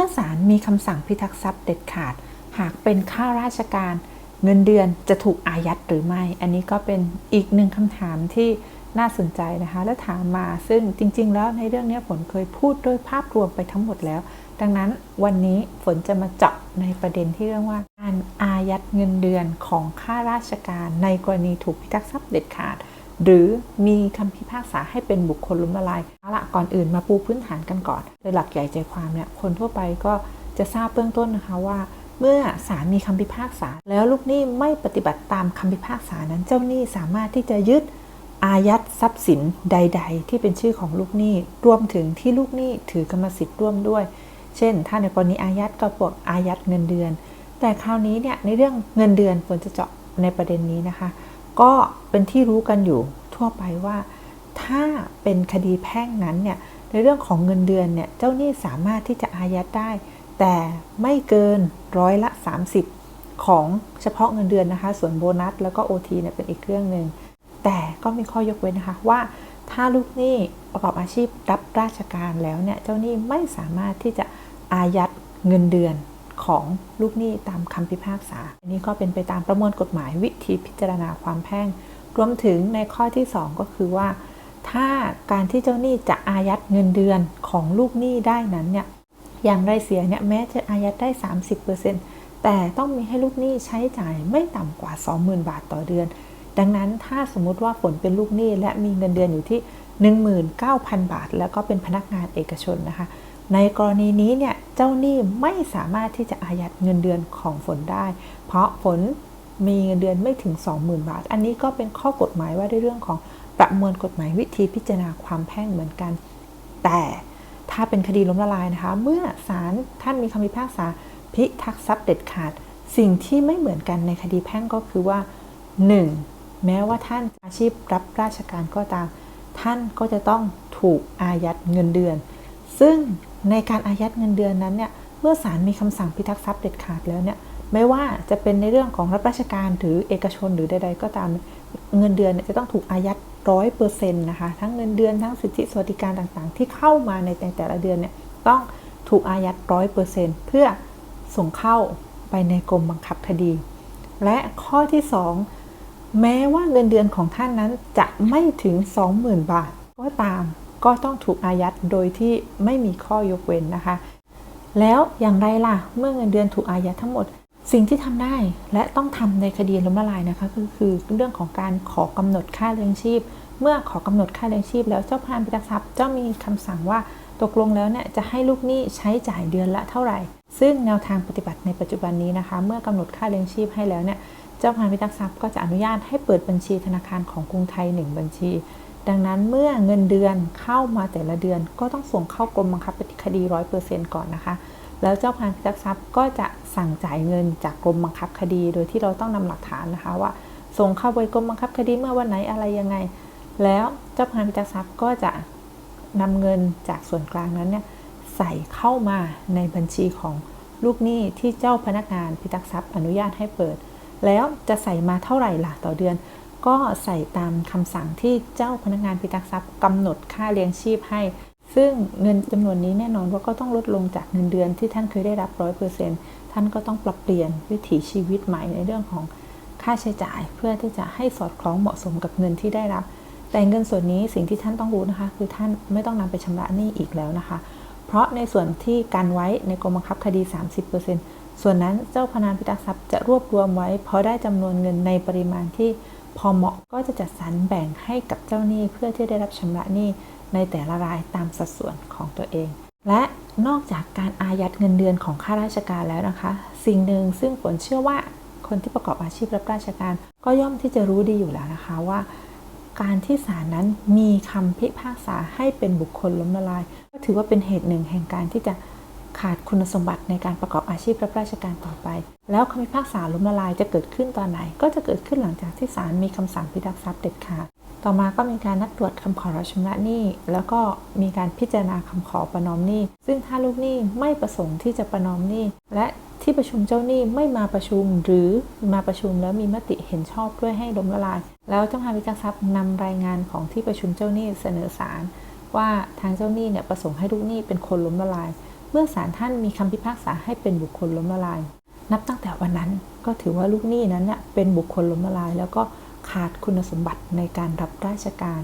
มื่อศาลมีคำสั่งพิทักษ์ทรัพย์เด็ดขาด หากเป็นข้าราชการเงินเดือนจะถูกอายัดหรือไม่ อันนี้ก็เป็นอีกหนึ่งคำถามที่น่าสนใจนะคะ และถามมาซึ่งจริง ๆ แล้วในเรื่องนี้ฝนเคยพูดโดยภาพรวมไปทั้งหมดแล้ว ดังนั้นวันนี้ฝนจะมาเจาะในประเด็นที่เรื่องว่า การอายัดเงินเดือนของข้าราชการในกรณีถูกพิทักษ์ทรัพย์เด็ดขาด หรือมีคำพิพากษาให้เป็นบุคคลล้มละลายเอาละก่อนอื่นมาปูพื้นฐานกันก่อนโดยหลักใหญ่ใจความเนี่ยคนทั่วไปก็จะทราบเบื้องต้นนะคะว่า เมื่อศาลมีคำพิพากษา แล้วลูกหนี้ไม่ปฏิบัติตามคำพิพากษานั้นเจ้าหนี้สามารถที่จะยึดอายัดทรัพย์สินใด ๆ ที่เป็นชื่อของลูกหนี้รวมถึงที่ลูกหนี้ถือกรรมสิทธิ์ร่วมด้วย เช่น ถ้าในกรณีอายัดก็พวกอายัดเงินเดือน แต่คราวนี้เนี่ยในเรื่องเงินเดือนฝนจะเจาะในประเด็นนี้นะคะ ก็เป็นที่รู้กันอยู่ทั่วไปว่า ถ้าเป็นคดีแพ่งนั้นเนี่ยในเรื่องของเงินเดือนเนี่ยเจ้าหนี้สามารถที่จะอายัดได้ แต่ไม่เกินร้อยละ 30 ของเฉพาะเงินเดือนนะคะ ส่วนโบนัสแล้วก็ OT เนี่ยเป็นอีกเรื่องหนึ่งแต่ก็มีข้อยกเว้นนะคะว่าถ้าลูกหนี้ประกอบอาชีพรับราชการแล้วเนี่ยเจ้าหนี้ไม่สามารถที่จะอายัดเงินเดือน ของลูกหนี้ตามคำพิพากษา อันนี้ก็เป็นไปตามประมวลกฎหมายวิธีพิจารณาความแพ่ง รวมถึงในข้อที่ 2 ก็คือว่า ถ้าการที่เจ้าหนี้จะอายัดเงินเดือนของลูกหนี้ได้นั้นเนี่ยอย่างไรเสียเนี่ยแม้จะอายัดได้ 30%แต่ต้องมีให้ลูกหนี้ใช้จ่ายไม่ต่ำกว่า 20,000 บาทต่อเดือน ดังนั้นถ้าสมมติว่าฝนเป็นลูกหนี้และมีเงินเดือนอยู่ที่ 19,000 บาท แล้วก็เป็นพนักงานเอกชนนะคะ ในกรณีนี้เนี่ยเจ้าหนี้ไม่สามารถที่จะอายัดเงินเดือนของฝนได้ เพราะฝนมีเงินเดือนไม่ถึง 20,000 บาท อันนี้ก็เป็นข้อกฎหมายว่าด้วยเรื่องของประมวลกฎหมายวิธีพิจารณาความแพ่งเหมือนกัน แต่ถ้าเป็นคดีล้มละลายนะคะ เมื่อศาลท่านมีคำพิพากษาพิทักษ์ทรัพย์เด็ดขาด สิ่งที่ไม่เหมือนกันในคดีแพ่งก็คือว่า 1. แม้ว่าท่านอาชีพรับราชการก็ตาม ท่านก็จะต้องถูกอายัดเงินเดือน ซึ่ง ในการอายัดเงินเดือนนั้นเนี่ยเมื่อศาลมีคำสั่งพิทักษ์ทรัพย์เด็ดขาดแล้วเนี่ยไม่ว่าจะเป็นในเรื่องของรับราชการหรือเอกชนหรือใด ๆ ก็ตามเงินเดือนจะต้องถูกอายัดร้อยเปอร์เซ็นต์นะคะทั้งเงินเดือนทั้งสิทธิสวัสดิการต่างๆ ที่เข้ามาในแต่ละเดือนเนี่ยต้องถูกอายัดร้อยเปอร์เซ็นต์เพื่อส่งเข้าไปในกรมบังคับคดี และข้อที่ 2 แม้ว่าเงินเดือนของท่านนั้นจะไม่ถึง 20,000 บาทก็ตาม ก็ต้องถูกอายัดโดยที่ไม่มีข้อยกเว้นนะคะ แล้วอย่างไรล่ะ เมื่อเงินเดือนถูกอายัดทั้งหมด สิ่งที่ทำได้และต้องทำในคดีล้มละลายนะคะก็คือเรื่องของการขอกำหนดค่าเลี้ยงชีพ เมื่อขอกำหนดค่าเลี้ยงชีพ แล้วเจ้าพนักพิทักษ์ทรัพย์เจ้ามีคำสั่งว่าตกลงแล้วเนี่ยจะให้ลูกหนี้ใช้จ่ายเดือนละเท่าไหร่ ซึ่งแนวทางปฏิบัติในปัจจุบันนี้นะคะ เมื่อกำหนดค่าเลี้ยงชีพให้แล้วเนี่ย เจ้าพนักพิทักษ์ทรัพย์ก็จะอนุญาตให้เปิดบัญชีธนาคารของกรุงไทย 1 บัญชี ดังนั้นเมื่อเงินเดือนเข้ามาแต่ละเดือนก็ต้องส่งเข้ากรมบังคับคดี 100%ก่อนนะคะ แล้วเจ้าพนักพิทักษ์ทรัพย์ก็จะสั่งจ่ายเงินจากกรมบังคับคดี โดยที่เราต้องนำหลักฐานนะคะว่า ส่งเข้าไปกรมบังคับคดีเมื่อวันไหนอะไรยังไง แล้วเจ้าพนักพิทักษ์ทรัพย์ก็จะนำเงินจากส่วนกลางนั้นเนี่ยใส่เข้ามาในบัญชีของลูกหนี้ที่เจ้าพนักงานพิทักษ์ทรัพย์อนุญาตให้เปิด แล้วจะใส่มาเท่าไหร่ล่ะต่อเดือน ก็ใส่ตามคำสั่งที่เจ้าพนักงานพิทักษ์ทรัพย์กำหนดค่าเลี้ยงชีพให้ ซึ่งเงินจำนวนนี้แน่นอนว่าก็ต้องลดลงจากเงินเดือนที่ท่านเคยได้รับร้อยเปอร์เซ็นต์ท่านก็ต้องปรับเปลี่ยนวิถีชีวิตใหม่ในเรื่องของค่าใช้จ่าย เพื่อที่จะให้สอดคล้องเหมาะสมกับเงินที่ได้รับ แต่เงินส่วนนี้สิ่งที่ท่านต้องรู้นะคะ คือท่านไม่ต้องนำไปชำระหนี้อีกแล้วนะคะ เพราะในส่วนที่การไว้ในกรมบังคับคดี 30%ส่วนนั้นเจ้าพนักพิทักษ์ทรัพย์จะรวบรวมไว้พอได้จำนวนเงินในปริมาณที่ พอเหมาะก็จะจัดสรรแบ่งให้กับเจ้าหนี้เพื่อที่ได้รับชำระหนี้ในแต่ละรายตามสัดส่วนของตัวเอง และนอกจากการอายัดเงินเดือนของข้าราชการแล้วนะคะ สิ่งหนึ่งซึ่งฝนเชื่อว่าคนที่ประกอบอาชีพรับราชการ ก็ย่อมที่จะรู้ดีอยู่แล้วนะคะว่า การที่ศาลนั้นมีคำพิพากษาให้เป็นบุคคลล้มละลาย ก็ถือว่าเป็นเหตุหนึ่งแห่งการที่จะ คุณสมบัติในการประกอบอาชีพรับราชการต่อไป แล้วคำพิพากษาล้มละลายจะเกิดขึ้นตอนไหน ก็จะเกิดขึ้นหลังจากที่ศาลมีคำสั่งพิทักษ์ทรัพย์เด็ดขาดต่อมาก็มีการนัดตรวจคำขอรับชำระหนี้ แล้วก็มีการพิจารณาคำขอประนอมหนี้ ซึ่งถ้าลูกหนี้ไม่ประสงค์ที่จะประนอมหนี้ และที่ประชุมเจ้าหนี้ไม่มาประชุมหรือมาประชุมแล้วมีมติเห็นชอบด้วยให้ล้มละลาย แล้วเจ้าพนักพิทักทรัพย์นำรายงานของที่ประชุมเจ้าหนี้เสนอศาลว่าทางเจ้าหนี้เนี่ยประสงค์ให้ลูกหนี้เป็นคนล้มละลาย เมื่อศาลท่านมีคำพิพากษาให้เป็นบุคคลล้มละลาย นับตั้งแต่วันนั้นก็ถือว่าลูกหนี้นั้นเนี่ยเป็นบุคคลล้มละลาย แล้วก็ขาดคุณสมบัติในการรับราชการ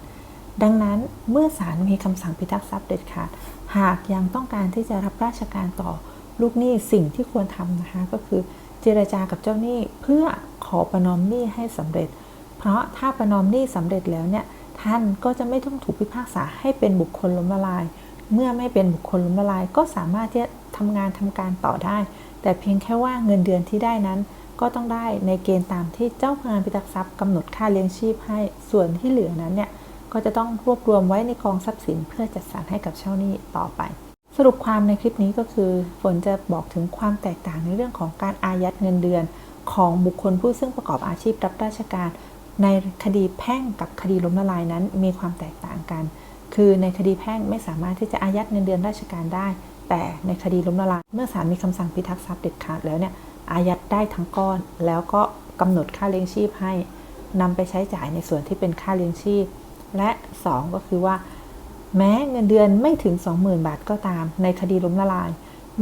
ดังนั้นเมื่อศาลมีคำสั่งพิทักษ์ทรัพย์เด็ดขาด หากยังต้องการที่จะรับราชการต่อลูกหนี้สิ่งที่ควรทำนะคะก็คือเจรจากับเจ้าหนี้เพื่อขอประนอมหนี้ให้สำเร็จ เพราะถ้าประนอมหนี้สำเร็จแล้วเนี่ยท่านก็จะไม่ต้องถูกพิพากษาให้เป็นบุคคลล้มละลาย เมื่อไม่เป็นบุคคลล้มละลายก็สามารถที่จะทำงานทำการต่อได้ แต่เพียงแค่ว่าเงินเดือนที่ได้นั้น ก็ต้องได้ในเกณฑ์ตามที่เจ้าพนักงานพิทักษ์ทรัพย์กำหนดค่าเลี้ยงชีพให้ ส่วนที่เหลือนั้นเนี่ยก็จะต้องรวบรวมไว้ในกองทรัพย์สินเพื่อจัดสรรให้กับเจ้าหนี้ต่อไป สรุปความในคลิปนี้ก็คือฝนจะบอกถึงความแตกต่างในเรื่องของการอายัดเงินเดือน ของบุคคลผู้ซึ่งประกอบอาชีพรับราชการ ในคดีแพ่งกับคดีล้มละลายนั้นมีความแตกต่างกัน คือในคดีแพ่งไม่สามารถที่จะอายัดเงินเดือนราชการได้ แต่ในคดีล้มละลายเมื่อศาลมีคำสั่งพิทักษ์ทรัพย์เด็ดขาดแล้วเนี่ยอายัดได้ทั้งก้อน แล้วก็กำหนดค่าเลี้ยงชีพให้นำไปใช้จ่ายในส่วนที่เป็นค่าเลี้ยงชีพ และ 2 ก็คือว่า แม้เงินเดือนไม่ถึง 20,000 บาทก็ตาม ในคดีล้มละลาย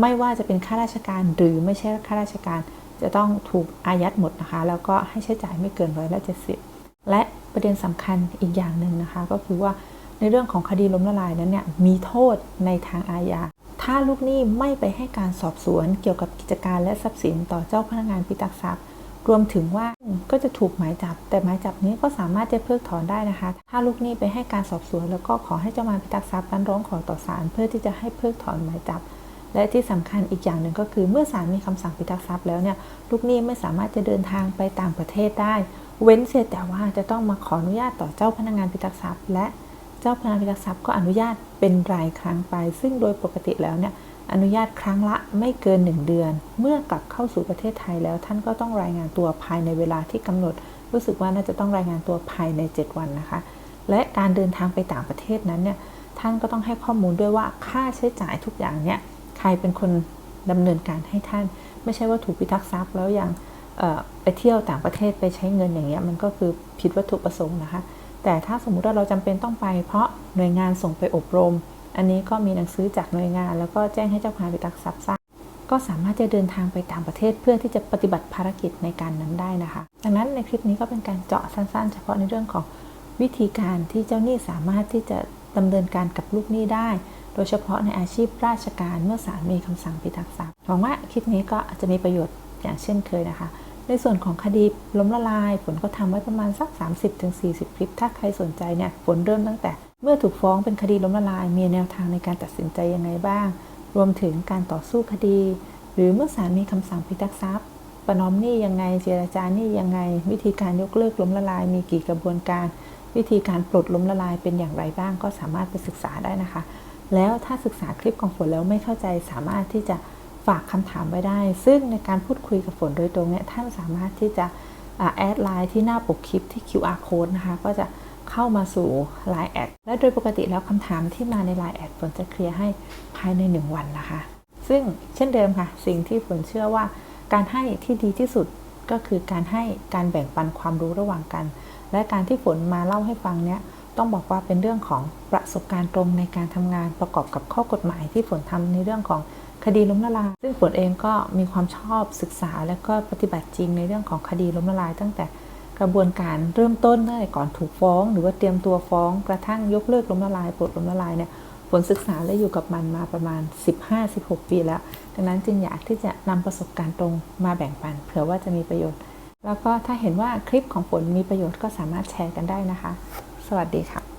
ไม่ว่าจะเป็นข้าราชการหรือไม่ใช่ข้าราชการ จะต้องถูกอายัดหมดนะคะ แล้วก็ให้ใช้จ่ายไม่เกินร้อยละเจ็ดสิบและประเด็นสำคัญอีกอย่างหนึ่งนะคะ ก็คือว่า ในเรื่องของคดีล้มละลายนั้นเนี่ยมีโทษในทางอาญา ถ้าลูกหนี้ไม่ไปให้การสอบสวนเกี่ยวกับกิจการและทรัพย์สินต่อเจ้าพนักงานพิทักษ์ทรัพย์รวมถึงว่าก็จะถูกหมายจับ แต่หมายจับนี้ก็สามารถจะเพิกถอนได้นะคะ ถ้าลูกหนี้ไปให้การสอบสวน แล้วก็ขอให้เจ้ามาพิทักษ์ทรัพย์นั้นร้องขอต่อศาลเพื่อที่จะให้เพิกถอนหมายจับ และที่สำคัญอีกอย่างหนึ่งก็คือเมื่อศาลมีคำสั่งพิทักษ์ทรัพย์แล้วเนี่ยลูกหนี้ไม่สามารถจะเดินทางไปต่างประเทศได้ เว้นเสียแต่ว่าจะต้องมาขออนุญาตต่อเจ้าพนักงานพิทักษ์ทรัพย์ และ เจ้าพนักงานพิทักษ์ทรัพย์ก็อนุญาตเป็นรายครั้งไป ซึ่งโดยปกติแล้วเนี่ยอนุญาตครั้งละไม่เกิน 1 เดือน เมื่อกลับเข้าสู่ประเทศไทยแล้วท่านก็ต้องรายงานตัวภายในเวลาที่กำหนด รู้สึกว่าน่าจะต้องรายงานตัวภายใน 7 วันนะคะ และการเดินทางไปต่างประเทศนั้นเนี่ยท่านก็ต้องให้ข้อมูลด้วยว่าค่าใช้จ่ายทุกอย่างเนี่ยใครเป็นคนดำเนินการให้ท่าน ไม่ใช่ว่าถูกพิทักษ์ทรัพย์แล้วยังไปเที่ยวต่างประเทศไปใช้เงินอย่างเงี้ยมันก็คือผิดวัตถุประสงค์นะคะ แต่ถ้าสมมุติว่าเราจำเป็นต้องไป เพราะหน่วยงานส่งไปอบรม อันนี้ก็มีหนังสือจากหน่วยงาน แล้วก็แจ้งให้เจ้าพนักงานพิทักทรัพย์ทราบก็สามารถจะเดินทางไปต่างประเทศเพื่อที่จะปฏิบัติภารกิจในการนั้นได้นะคะ ดังนั้นในคลิปนี้ก็เป็นการเจาะสั้น ๆ เฉพาะในเรื่องของวิธีการที่เจ้าหนี้สามารถที่จะดำเนินการกับลูกหนี้ได้ โดยเฉพาะในอาชีพราชการเมื่อศาลมีคำสั่งพิทักษ์ทรัพย์หวังว่าคลิปนี้ก็จะมีประโยชน์อย่างเช่นเคยนะคะ ในส่วนของคดีล้มละลายผลก็ทำไว้ประมาณสัก 30-40 คลิป ถ้าใครสนใจเนี่ยผลเริ่มตั้งแต่ เมื่อถูกฟ้องเป็นคดีล้มละลาย มีแนวทางในการตัดสินใจยังไงบ้าง รวมถึงการต่อสู้คดี หรือเมื่อศาลมีคำสั่งพิทักษ์ทรัพย์ประนอมหนี้ยังไงเจรจาหนี้ยังไง วิธีการยกเลิกล้มละลาย มีกี่กระบวนการ วิธีการปลดล้มละลายเป็นอย่างไรบ้างก็สามารถไปศึกษาได้นะคะ แล้วถ้าศึกษาคลิปของฝนแล้วไม่เข้าใจสามารถที่จะ ฝากคำถามไว้ได้ ซึ่งในการพูดคุยกับฝนโดยตรงเนี่ยท่านสามารถที่จะแอดไลน์ที่หน้าปกคลิปที่ QR code นะคะ ก็จะเข้ามาสู่ Line แอดและโดยปกติแล้วคำถามที่มาใน Line แอดฝนจะเคลียร์ให้ภายใน 1 วันนะคะ ซึ่งเช่นเดิมค่ะ สิ่งที่ฝนเชื่อว่าการให้ที่ดีที่สุดก็คือการให้การแบ่งปันความรู้ระหว่างกัน และการที่ฝนมาเล่าให้ฟังเนี้ยต้องบอกว่าเป็นเรื่องของประสบการณ์ตรงในการทำงานประกอบกับข้อกฎหมายที่ฝนทำในเรื่องของ คดีล้มละลาย ซึ่งฝนเองก็มีความชอบศึกษาและก็ปฏิบัติจริงในเรื่องของคดีล้มละลาย ตั้งแต่กระบวนการเริ่มต้นตั้งแต่ก่อนถูกฟ้อง หรือว่าเตรียมตัวฟ้องกระทั่งยกเลิกล้มละลายปลดล้มละลายเนี่ยฝนศึกษาและอยู่กับมันมาประมาณ 15-16 ปีแล้ว ดังนั้นจึงอยากที่จะนำประสบการณ์ตรงมาแบ่งปันเผื่อว่าจะมีประโยชน์ แล้วก็ถ้าเห็นว่าคลิปของฝนมีประโยชน์ก็สามารถแชร์กันได้นะคะ สวัสดีค่ะ